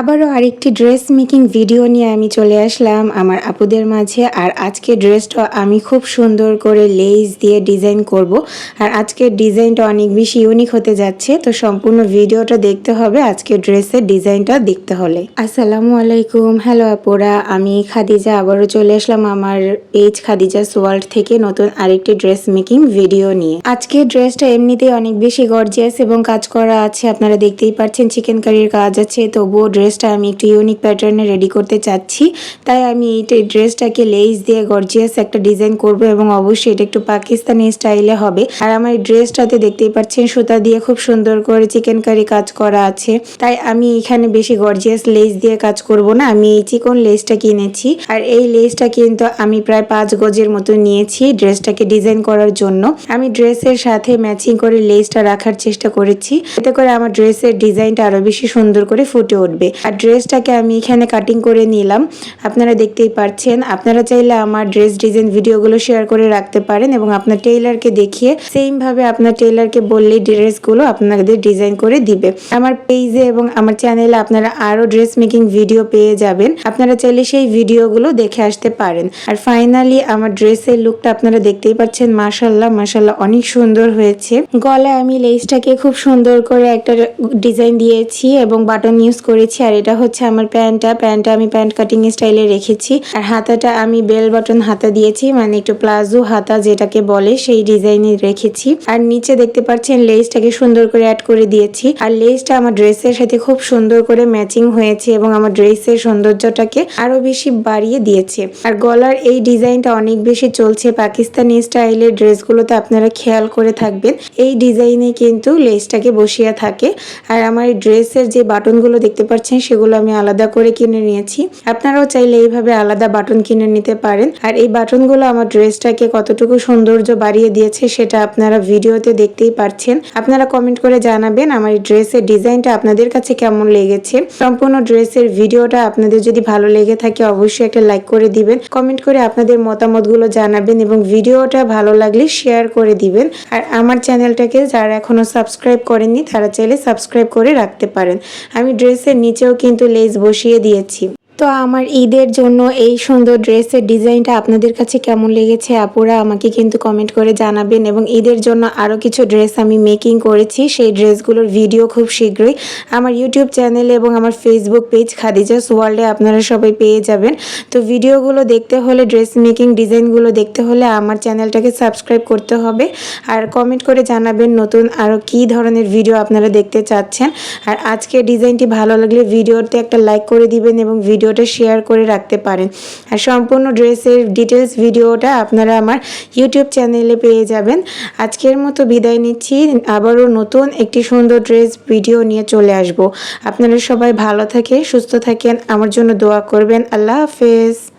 আবারও আরেকটি dress making video নিয়ে আমি চলে আসলাম আমার আপুদের মাঝে। আর আজকে ড্রেসটা আমি খুব সুন্দর করে লেস দিয়ে ডিজাইন করব। আর আজকের ডিজাইনটা অনেক বেশি ইউনিক হতে যাচ্ছে, তো সম্পূর্ণ ভিডিওটা দেখতে হবে আজকে ড্রেসের ডিজাইনটা দেখতে হলে। আসসালামু আলাইকুম। হ্যালো আপুরা। আমি খাদিজা, আবারও চলে আসলাম আমার পেজ খাদিজা ওয়ার্ল্ড থেকে নতুন আরেকটি ড্রেস মেকিং ভিডিও নিয়ে। আজকে ড্রেসটা এমনিতেই অনেক বেশি গর্জিয়াস এবং কাজ করা আছে। আপনারা দেখতেই পাচ্ছেন চিকেন কারির কাজ আছে, তবুও ড্রেসটা আমি একটু ইউনিক প্যাটার্নে রেডি করতে চাচ্ছি। তাই আমি এই ড্রেসটাকে লেস দিয়ে গর্জিয়াস একটা ডিজাইন করব এবং অবশ্যই এটা একটু পাকিস্তানি স্টাইলে হবে। আর আমার এই ড্রেসটাতে দেখতেই পাচ্ছেন সুতা দিয়ে খুব সুন্দর করে চিকেন কারি কাজ করা আছে। তাই আমি এখানে বেশি গর্জিয়াস লেস দিয়ে কাজ করব না, আমি এই চিকন লেসটা কিনেছি। আর এই লেসটা কিন্তু আমি প্রায় পাঁচ গজের মতো নিয়েছি ড্রেসটাকে ডিজাইন করার জন্য। আমি ড্রেসের সাথে ম্যাচিং করে লেসটা রাখার চেষ্টা করেছি। এতে করে আমার ড্রেসের ডিজাইনটা আরও বেশি সুন্দর করে ফুটে উঠবে। আর ড্রেসটাকে আমি এখানে কাটিং করে নিলাম। আপনারা দেখতেই পাচ্ছেন, আপনারা চাইলে আমার ড্রেস ডিজাইন ভিডিওগুলো শেয়ার করে রাখতে পারেন এবং আপনার টেইলারকে দেখিয়ে সেম ভাবে আপনার টেইলারকে বললেই ড্রেসগুলো আপনাদের ডিজাইন করে দিবে। আমার পেজে এবং আমার চ্যানেলে আপনারা আরও ড্রেস মেকিং ভিডিও পেয়ে যাবেন। আপনারা চাইলে সেই ভিডিওগুলো দেখে আসতে পারেন। আর ফাইনালি আমার ড্রেসের লুকটা আপনারা দেখতেই পাচ্ছেন মাশাল্লাহ মাশাল্লাহ অনেক সুন্দর হয়েছে। গলায় আমি লেসটাকে খুব সুন্দর করে একটা ডিজাইন দিয়েছি এবং বাটন ইউজ করেছি। আর এটা হচ্ছে আমার প্যান্টটা। প্যান্টটা আমি প্যান্ট কাটিং স্টাইলে রেখেছি। আর হাতাটা আমি বেল বাটন হাতা দিয়েছি মানে একটু প্লাজো হাতা যেটাকে বলে, সেই ডিজাইনে রেখেছি। আর নিচে দেখতে পাচ্ছেন লেসটাকে সুন্দর করে অ্যাড করে দিয়েছি। আর লেসটা আমার ড্রেসের সাথে খুব সুন্দর করে ম্যাচিং হয়েছে এবং আমার ড্রেসের সৌন্দর্যটাকে আরও বেশি বাড়িয়ে দিয়েছে। আর গলার এই ডিজাইনটা অনেক বেশি চলছে। পাকিস্তানি স্টাইলের ড্রেসগুলোতে আপনারা খেয়াল করে থাকবেন। এই ডিজাইনে কিন্তু লেসটাকে বসিয়ে থাকে। আর আমার ড্রেসের যে বাটনগুলো দেখতে পাচ্ছেন সেগুলো আমি আলাদা করে কিনে নিয়েছি। আপনারাও চাইলে এইভাবে আলাদা বাটন কিনে নিতে পারেন। আর এই বাটনগুলো আমার ড্রেসটাকে কতটুকু সৌন্দর্য বাড়িয়ে দিয়েছে, সেটা আপনারা ভিডিওতে দেখতেই পাচ্ছেন আপনারা কমেন্ট করে জানাবেন আমার এই ড্রেসের ডিজাইনটা আপনাদের কাছে কেমন লেগেছে। সম্পূর্ণ ড্রেসের ভিডিওটা আপনাদের যদি ভালো লেগে থাকে, অবশ্যই একটা লাইক করে দিবেন, কমেন্ট করে আপনাদের মতামতগুলো জানাবেন এবং ভিডিওটা ভালো লাগলে শেয়ার করে দিবেন। আর আমার চ্যানেলটাকে যারা এখনও সাবস্ক্রাইব করেননি, তারা চাইলে সাবস্ক্রাইব করে রাখতে পারেন। আমি ড্রেসের নিচেও কিন্তু লেস বসিয়ে দিয়েছি। তো আমার ঈদের জন্য এই সুন্দর ড্রেসের ডিজাইনটা আপনাদের কাছে কেমন লেগেছে আপুরা আমাকে কিন্তু কমেন্ট করে জানাবেন এবং ঈদের জন্য আরও কিছু ড্রেস আমি মেকিং করেছি। সেই ড্রেসগুলোর ভিডিও খুব শীঘ্রই আমার ইউটিউব চ্যানেলে এবং আমার ফেসবুক পেজ খাদিজাস ওয়ার্ল্ডে আপনারা সবাই পেয়ে যাবেন। তো ভিডিওগুলো দেখতে হলে ড্রেস মেকিং ডিজাইনগুলো দেখতে হলে আমার চ্যানেলটাকে সাবস্ক্রাইব করতে হবে। আর কমেন্ট করে জানাবেন নতুন আরও কী ধরনের ভিডিও আপনারা দেখতে চাচ্ছেন। আর আজকে ডিজাইনটি ভালো লাগলে ভিডিওতে একটা লাইক করে দিবেন এবং ভিডিওটা শেয়ার করে রাখতে পারেন। আর সম্পূর্ণ ড্রেসের ডিটেলস ভিডিওটা আপনারা আমার ইউটিউব চ্যানেলে পেয়ে যাবেন। আজকের মতো বিদায় নিচ্ছি। আবারও নতুন একটি সুন্দর ড্রেস ভিডিও নিয়ে চলে আসব। আপনারা সবাই ভালো থাকে সুস্থ থাকেন। আমার জন্য দোয়া করবেন। আল্লাহ হাফেজ।